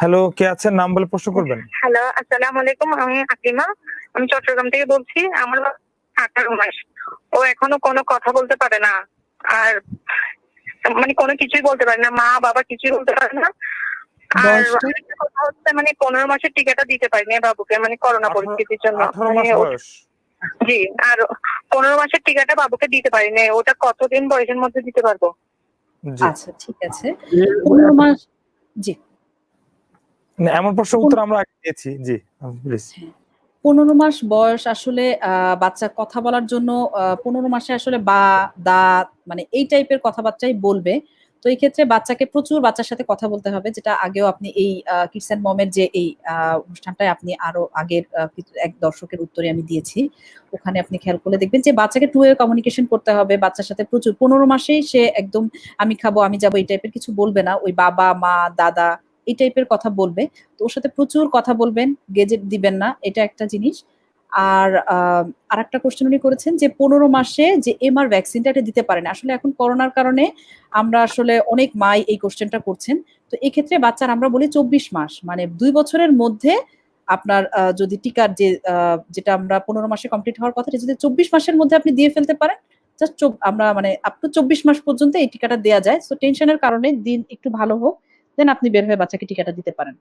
Hello কে আছেন? নাম বলে প্রশ্ন করবেন। হ্যালো আসসালামু আলাইকুম আমি আকলিমা আমি চট্টগ্রাম থেকে বলছি আমার আঠারো মাস ও এখনও কোনো কথা বলতে পারে না। আর মানে কোনো কিছুই বলতে পারে না। মা বাবা কিছুই বলতে পারে না। আর? কথা হচ্ছে মানে পনেরো মাসের টিকাটা দিতে পারিনি বাবুকে মানে করোনা পরিস্থিতির জন্য। মানে জি আর পনেরো মাসের টিকাটা বাবুকে দিতে পারিনি। ওটা কতদিন বয়সের মধ্যে দিতে পারব? আচ্ছা ঠিক আছে। পনেরো মাস জি। এমন প্রশ্ন উত্তর আমরা আগে দিয়েছি। জি প্লিজ পনেরো মাস বয়স আসলে বাচ্চা কথা বলার জন্য পনেরো মাসে আসলে বা দা মানে এই টাইপের কথাবার্তাই বলবে। তো এই ক্ষেত্রে বাচ্চাকে প্রচুর বাচ্চার সাথে কথা বলতে হবে যেটা আগেও আপনি এই কিডস মমের যে এই অনুষ্ঠানটায় আপনি আরও আগের এক দর্শকের উত্তরে আমি দিয়েছি। ওখানে আপনি খেয়াল করে দেখবেন যে বাচ্চাকে টু ওয়ে কমিউনিকেশন করতে হবে বাচ্চার সাথে প্রচুর। পনেরো মাসেই সে একদম আমি খাব আমি যাব এই টাইপের কিছু বলবে না। ওই বাবা মা দাদা এই টাইপের কথা বলবে। তো ওর সাথে প্রচুর কথা বলবেন গেজেট দিবেন না, এটা একটা জিনিস। আর আর একটা কোশ্চেন উনি করেছেন যে, পনেরো মাসে যে এমআর ভ্যাকসিনটা এটা দিতে পারেন আসলে এখন করোনার কারণে আমরা আসলে অনেক মাই এই কোশ্চেনটা করছেন। তো এই ক্ষেত্রে বাচ্চার আমরা বলি চব্বিশ মাস। মানে দুই বছরের মধ্যে আপনার যদি টিকার যে যেটা আমরা পনেরো মাসে কমপ্লিট হওয়ার কথা যদি চব্বিশ মাসের মধ্যে আপনি দিয়ে ফেলতে পারেন জাস্ট আমরা মানে আপ টু চব্বিশ মাস পর্যন্ত এই টিকাটা দেওয়া যায়। তো টেনশনের কারণে দিন একটু ভালো হোক। দেন আপনি বের হয়ে বাচ্চাকে টিকাটা দিতে পারেন।